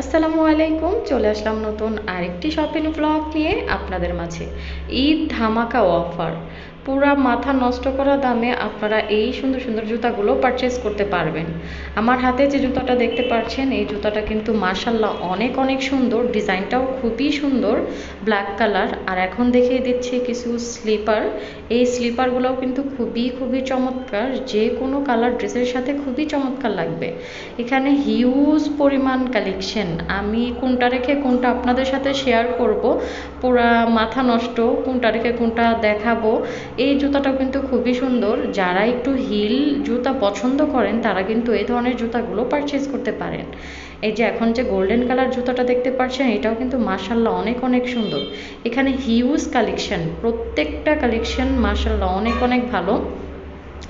আসসালামু আলাইকুম চলে আসলাম নতুন আরেকটি শপিং ব্লগ নিয়ে আপনাদের মাঝে। ঈদ ধামাকা অফার পুরা মাথা নষ্ট করা দামে আপনারা এই সুন্দর সুন্দর জুতাগুলো পারচেস করতে পারবেন। আমার হাতে যে জুতাটা দেখতে পাচ্ছেন, এই জুতাটা কিন্তু মার্শাল্লাহ অনেক অনেক সুন্দর, ডিজাইনটাও খুবই সুন্দর ব্ল্যাক কালার আর এখন দেখিয়ে দিচ্ছি কিছু স্লিপার এই স্লিপারগুলোও কিন্তু খুবই খুবই চমৎকার, যে কোনো কালার ড্রেসের সাথে খুবই চমৎকার লাগবে। এখানে হিউজ পরিমাণ কালেকশন আমি কোনটা রেখে কোনটা আপনাদের সাথে শেয়ার করব, পুরা মাথা নষ্ট, কোনটা রেখে কোনটা দেখাবো। এই জুতাটাও কিন্তু খুবই সুন্দর। যারা একটু হিল জুতা পছন্দ করেন, তারা কিন্তু এই ধরনের জুতাগুলো পারচেস করতে পারেন। এই যে এখন যে গোল্ডেন কালার জুতাটা দেখতে পাচ্ছেন, এটাও কিন্তু মার্শাল্লাহ অনেক অনেক সুন্দর। এখানে হিউজ কালেকশন প্রত্যেকটা কালেকশন মার্শাল্লাহ অনেক অনেক ভালো।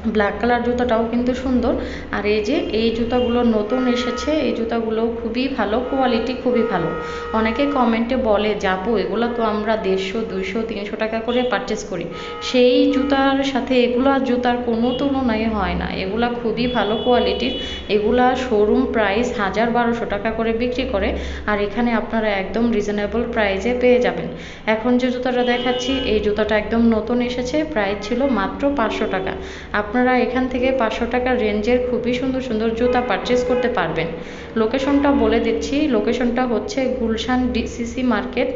ব্ল্যাক কালার জুতাটাও কিন্তু সুন্দর। আর এই যে এই জুতাগুলো নতুন এসেছে, এই জুতাগুলো খুবই ভালো কোয়ালিটি খুবই ভালো। অনেকে কমেন্টে বলে, যাব, এগুলো তো আমরা দেড়শো, দুইশো, তিনশো টাকা করে পারচেস করি। সেই জুতার সাথে এগুলো জুতার কোনো তুলনাই হয় না। এগুলা খুবই ভালো কোয়ালিটির এগুলা শোরুম প্রাইস হাজার বারোশো টাকা করে বিক্রি করে। আর এখানে আপনারা একদম রিজনেবল প্রাইসে পেয়ে যাবেন। এখন যে জুতাটা দেখাচ্ছি, এই জুতাটা একদম নতুন এসেছে। প্রাইস ছিল মাত্র পাঁচশো টাকা। আপনারা এখান থেকে পাঁচশো টাকার রেঞ্জের খুবই সুন্দর সুন্দর জুতা পারচেস করতে পারবেন। লোকেশনটা বলে দিচ্ছি। লোকেশনটা হচ্ছে গুলশান ডিসিসি মার্কেট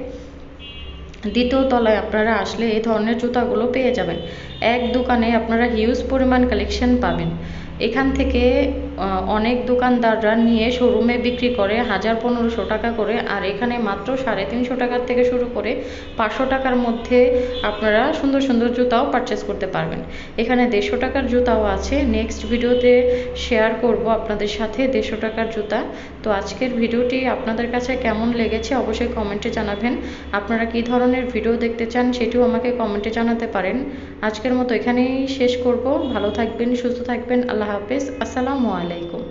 দ্বিতীয় তলায় আপনারা আসলে এই ধরনের জুতাগুলো পেয়ে যাবেন। এক দোকানে আপনারা হিউজ পরিমাণ কালেকশন পাবেন। এখান থেকে অনেক দোকানদাররা নিয়ে শোরুমে বিক্রি করে হাজার পনেরোশো টাকা করে। আর এখানে মাত্র সাড়ে তিনশো টাকার থেকে শুরু করে পাঁচশো টাকার মধ্যে আপনারা সুন্দর সুন্দর জুতাও পারচেস করতে পারবেন। এখানে দেড়শো টাকার জুতাও আছে। নেক্সট ভিডিওতে শেয়ার করব আপনাদের সাথে দেড়শো টাকার জুতা। তো আজকের ভিডিওটি আপনাদের কাছে কেমন লেগেছে অবশ্যই কমেন্টে জানাবেন। আপনারা কী ধরনের ভিডিও দেখতে চান সেটিও আমাকে কমেন্টে জানাতে পারেন। আজকের মতো এখানেই শেষ করব। ভালো থাকবেন, সুস্থ থাকবেন। আল্লাহ হাফেজ। আসসালামু আলাইকুম। अलैकुम